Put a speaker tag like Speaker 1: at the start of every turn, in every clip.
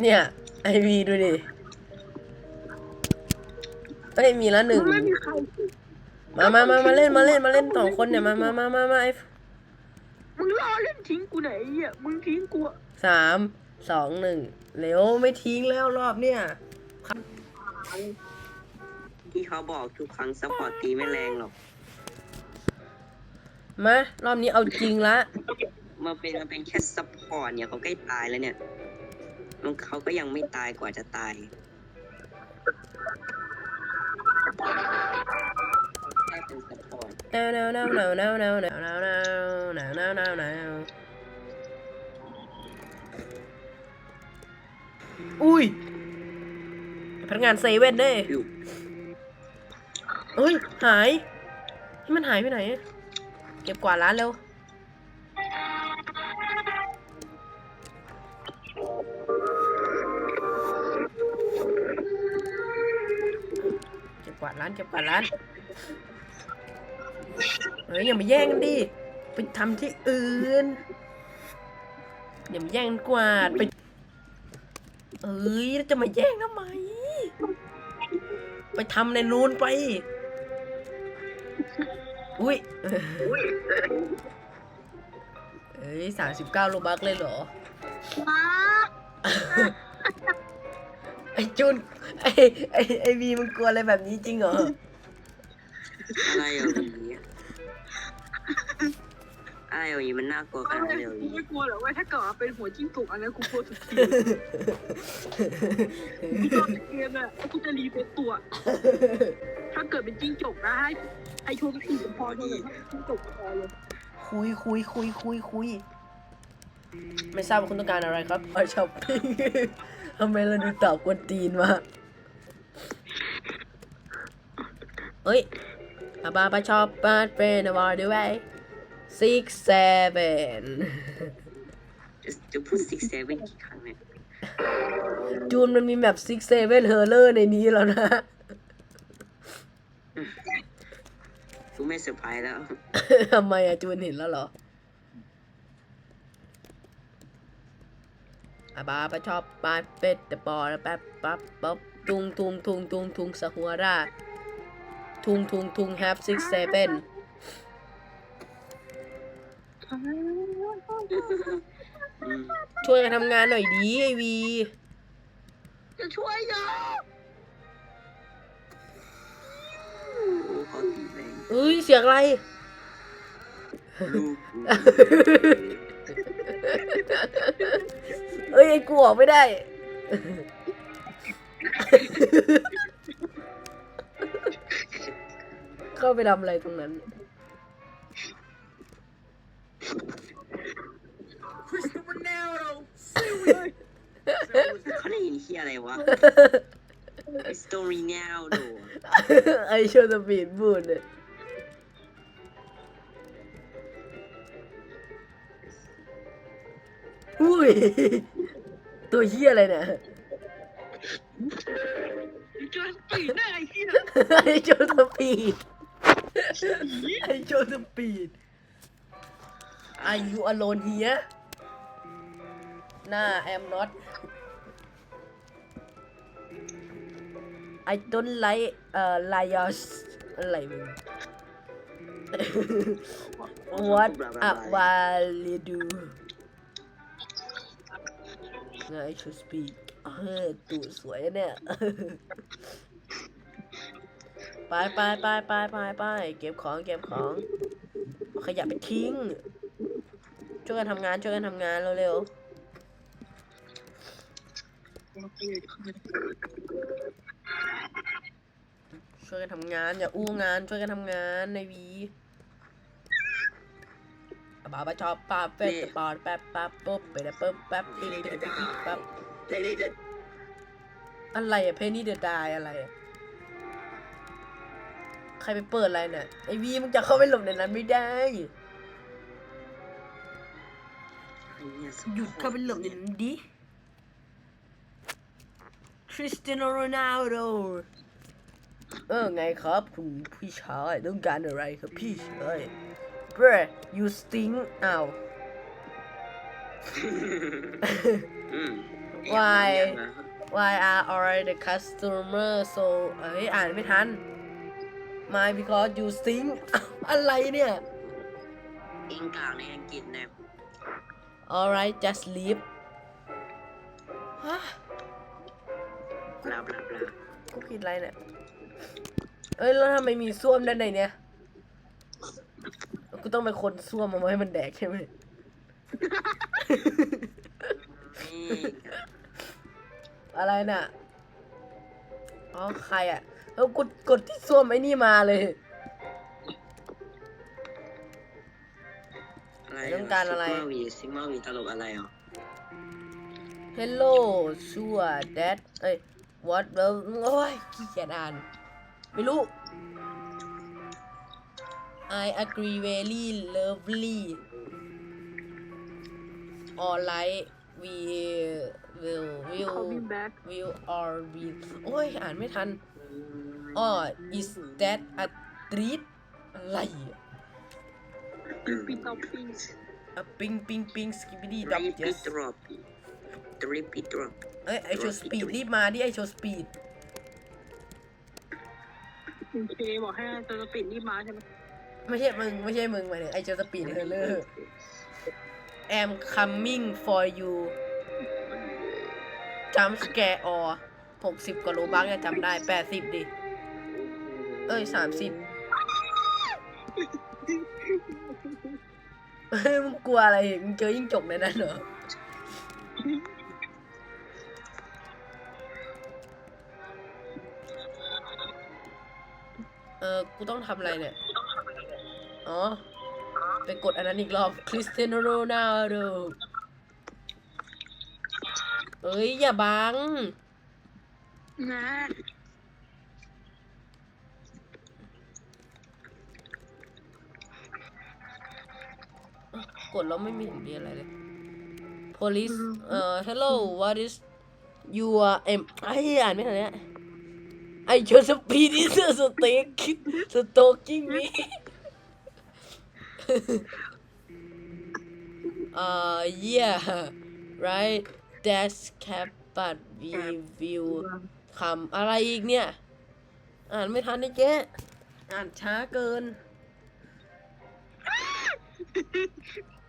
Speaker 1: เนี่ยไอวีดูดิเอ้ยมีละหนึ่ง
Speaker 2: ไม่มีใคร
Speaker 1: มามามามาเล่นมาเล่นมาเล่นสองคนเนี่ยมามามามามาไอ
Speaker 2: มึงรอเล่นทิ้งกูไหนไอ้เหี้ยมึงทิ้งกูอะ
Speaker 1: สามสองหนึ่งเร็วไม่ทิ้งแล้วรอบเนี่ย
Speaker 3: ที่เขาบอกทุกครั้งซัพพอร์ตตีไม่แรงหรอก
Speaker 1: มารอบนี้เอาจริงละ
Speaker 3: มาเป็นมาเป็นแค่ซัพพอร์ตเนี่ยเขาใกล้ตายแล้วเนี่ยมันเขาก็ยังไม่ตายกว่าจะตายแค่เป็นซัพพอร์ต
Speaker 1: หนาวหนาวหนาวหนาวหนาวหนาวหนาวหนาวหนาวหนาวหนาวหนาวหนาอุ้ยพนักงานเซเว่นเด้
Speaker 3: อยู่
Speaker 1: เอ้ย หาย ที่มันหายไปไหน เก็บกวาดร้านเร็ว กวาดร้านเก็บกวาดร้านเฮ้ยอย่ามาแย่งกันดิไปทำที่อื่นอย่ามาแย่งกวาดไปเอ้ยแล้วจะมาแย่งทำไม ไปทำในนู้นไป อุ้ยเอ้ยสามสิบเก้าโลบักเลยเหรอ ไอจุนไอไอไอวีมันกลัวอะไรแบบนี้จริงเหรอ
Speaker 3: อะไรอะอย่างเงี้ยอะไรอะอย่างงี้มันน่ากลัวขนาดนั้นเลยเหรอ
Speaker 2: กูไม่กลัวหรอกเว่าถ้าเกิดว่าเป็นหัวจิ้งจกอันนั้นกูกลัวสุดขีดกูชอบเกมอะแล้วกูจะรีเฟซตัว ถ้าเกิดเป็นจิ้งจกนะให้ให้ชมสีพอดีจิ้งจกพอเลย
Speaker 1: คุยคุยคุยคุยคุย ไม่ทราบว่าคุณต้องการอะไรครับไปช้อปปิ้งทำไมเราดูตอบกวนตีนวะเฮ้ยอาบาบาชอบปาดเป็นวอร์ด้วย six seven
Speaker 3: จะจะพูดซิกเซเว่นกี่ครั้งเนี่ย
Speaker 1: จูนมันมีแบบ six seven เฮอร์เลอร์ในนี้แล้วนะ
Speaker 3: กูไม่เซอร์ไพรส์แล้ว
Speaker 1: ทำไมอะจูนเห็นแล้วเหรอ อาบาบาชอบปาดเป็ดแต่ปอแล้วแป๊บปั๊บปั๊บทุงทุงทุงทุงทุงสหัวราทุงทุงทุง have six seven
Speaker 3: อืม
Speaker 1: ช่วยกันทำงานหน่อยดีไอวี
Speaker 2: จะช่วยยัง
Speaker 3: โอ้เขาตีแรง
Speaker 1: เอ้ย เสียงอะไร
Speaker 3: ลูกกู
Speaker 1: เอ้ย ไอ้กูออกไม่ได้ เข้าไปทำอะไรตรงนั้น
Speaker 3: เขาได้ยินเฮียอะไรวะสตอรี่แนวโด
Speaker 1: ไอโชว์สปีดบูดเนี่ยอุ้ย ตัวเฮียอะไรเนี่ย
Speaker 2: จะตีหน้าไอ้เหี้ย
Speaker 1: ไอโชว์สปีดไอโชว์สปีด Are you alone here? Nah, I am not. I don't like uh liars อะไรมึง What up while you do ไง should speak เออตูดสวยเนี่ย ไปไปไปไปไปไปเก็บของเก็บของขยะไปทิ้ง ช่วยกันทำงานช่วยกันทำงานเร็วๆช่วยกันทำงานอย่าอู้งานช่วยกันทำงานในวี บาบาชอบปาเป็ดปอดแป๊บปั๊บปุ๊บไปแล้วปุ๊บแป๊บปิ๊บปิ๊บปิ๊บปิ๊บปั๊บอะไรอะเพนี่เดอะดายอะไรอะใครไปเปิดอะไรเนี่ยไอวีมึงจะเข้าไปหลบในนั้นไม่ได้หยุดเข้าไปหลบในนั้นดิคริสเตียโนโรนัลโดเออไงครับ คุณพี่ชายต้องการอะไรครับพี่ชาย Bruh you stink อ้าว
Speaker 3: อืม
Speaker 1: Why?
Speaker 3: อย่ามา
Speaker 1: Why are all the customer so เอ้ยอ่านไม่ทัน My because you sing อะไรเนี่ย
Speaker 3: เองกล่าวในอังกฤษนะ
Speaker 1: Alright just leave ฮะ
Speaker 3: บลาบลาบลา
Speaker 1: กูผิดอะไรเนี่ย เอ้ย แล้วทำไมมีส้วมด้านในเนี่ย กูต้องไปคนส้วมมาไว้ให้มันแดกใช่ไหม
Speaker 3: นี่
Speaker 1: อะไรน่ะ อ๋อใครอะแล้วกดกดที่ส้วมไอ้นี่มาเลย
Speaker 3: อะไร
Speaker 1: ต้องการอะไร
Speaker 3: ซิกมาวีซิกมาวีตลกอะไรอะ
Speaker 1: Hello sure that เอ้ย what แล้วโอ้ยขี้เกียจอ่าน ไม่รู้ I agree very lovely alright we will will
Speaker 2: เขาบินแบ็ค
Speaker 1: will or be โอ้ย อ่านไม่ทันอ๋อ is that a treat อะไรอะ
Speaker 2: ปินปินเอาปิน
Speaker 1: อะปิงปิงปิงสกิปปี้ดับ
Speaker 3: Repeat
Speaker 1: yes
Speaker 3: drop Repeat drop
Speaker 1: เอ้ยไอโชว์สปีดรีบมาดิไอโชว์สปีด
Speaker 2: โอเคบอกให้เจอปิดรีบมาใช่ไหม
Speaker 1: ไม่ใช่มึงไม่ใช่มึงหมายถึงไอโชว์สปีดเฮเลอร์ am coming for you jump scare or หกสิบกว่าโลบักเนี่ยจำได้แปดสิบดิ เอ้ยสามสิบเฮ้ยมึงกลัวอะไรมึงเจอยิ่งจกในนั้นเหรอเออกูต้องทำอะไรเนี่ย อ๋อ ไปกดอันนั้นอีกรอบคริสเตียโนโรนัลโดเอ้ย อย่าบัง
Speaker 2: นะ
Speaker 1: กดแล้วไม่มีเห็นมีอะไรเลย police เอ่อ hello what is your m ไอ้อ่านไม่ทันเนี่ยไอ your speed is a stake stalking me เอ่อ yeah right that's cap but we will คำอะไรอีกเนี่ย อ่านไม่ทันนี่เจ๊อ่านช้าเกิน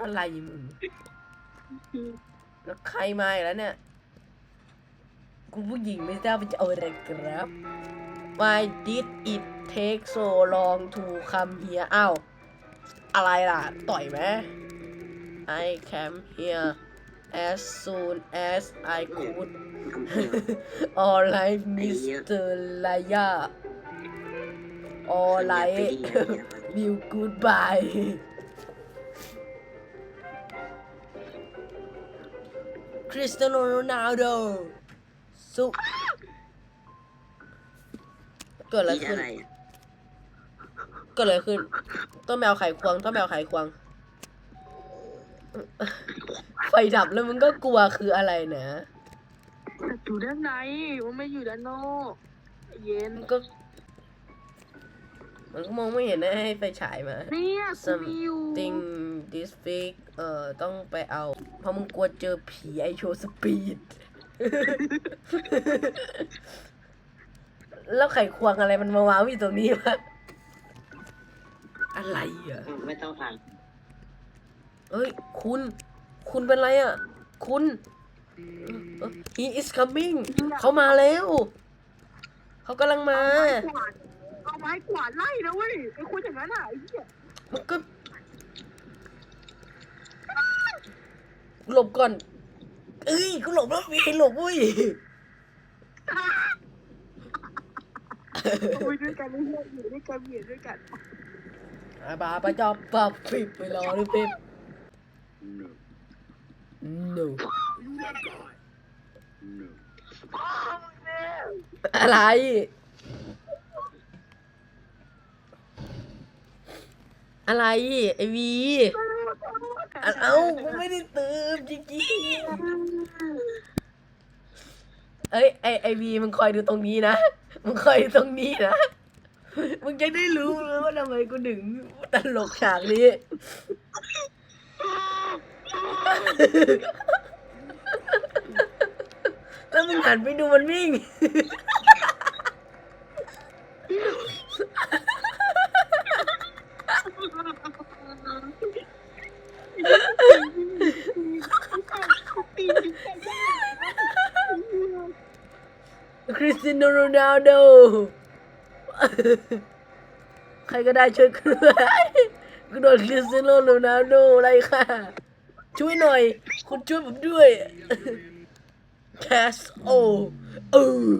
Speaker 1: อะไรมึงแล้วใครมาอีกแล้วเนี่ย กูผู้หญิงไม่ทราบว่าจะเอาอะไรครับ Why did it take so long to come here อ้าว อะไรล่ะ ต่อยไหม I came here as soon as I could All right Mr. Laya All right,
Speaker 3: w i l
Speaker 1: l goodbye คริสเตียโนโรนัลโดสุเกิดอะไรขึ้น
Speaker 3: อะไรอะ
Speaker 1: เกิดอะไรขึ้นต้องแมวไขควงต้องแมวไขควง ไฟดับแล้วมึงก็กลัวคืออะไรนะ
Speaker 2: อยู่ด้านในว่าไม่อยู่ด้านนอกเย็น
Speaker 1: มันก็ มันก็มองไม่เห็นนะให้ไฟฉายมา
Speaker 2: เนี่ยกูมีอยู่
Speaker 1: something this week เอ่อต้องไปเอา เพราะมึงกลัวเจอผีไอโชว์สปีด แล้วไขควงอะไรมันมาวางอยู่ตรงนี้วะ อะไรอะ
Speaker 3: ไม่ต้องอ่าน
Speaker 1: เอ้ย คุณ คุณเป็นไรอะ คุณเอ้ย he is coming เขามาแล้ว เขากำลังมา
Speaker 2: เอาไม้กวาดเอาไม้กวาดไล่นะเว้ยไอ้คนอย่างนั้นอะไอ้เหี้ย
Speaker 1: มันก็หลบก่อน เอ้ยกูหลบแล้วมีใครหลบเว้ย
Speaker 2: คุยด้วยกันไม่เหี้ยอยู่ด้วยกันอยู่ด้วยกัน
Speaker 1: อาบาปะจอบปับปิบไปรอหรือปิบ no อะไร อะไรไอวีอะเอ้ากูไม่ได้เติมจริงๆเอ้ยไอไอวีมึงคอยดูตรงนี้นะมึงคอยดูตรงนี้นะ มึงจะได้รู้เลยว่าทำไมกูถึงตลกฉากนี้ แล้วมึงหันไปดูมันวิ่ง คริสเตียโนโรนัลโด ใครก็ได้ช่วยกูด้วยกูโดนคริสเตียโนโรนัลโดอะไรค่ะ ช่วยหน่อย คุณช่วยผมด้วยแคสโอเออ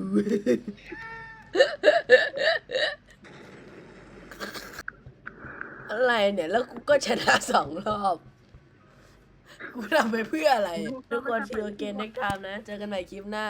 Speaker 1: อะไรเนี่ยแล้วกูก็ชนะสองรอบ กูทำไปเพื่ออะไร ทุกคน see you again next time นะ เจอกันใหม่คลิปหน้า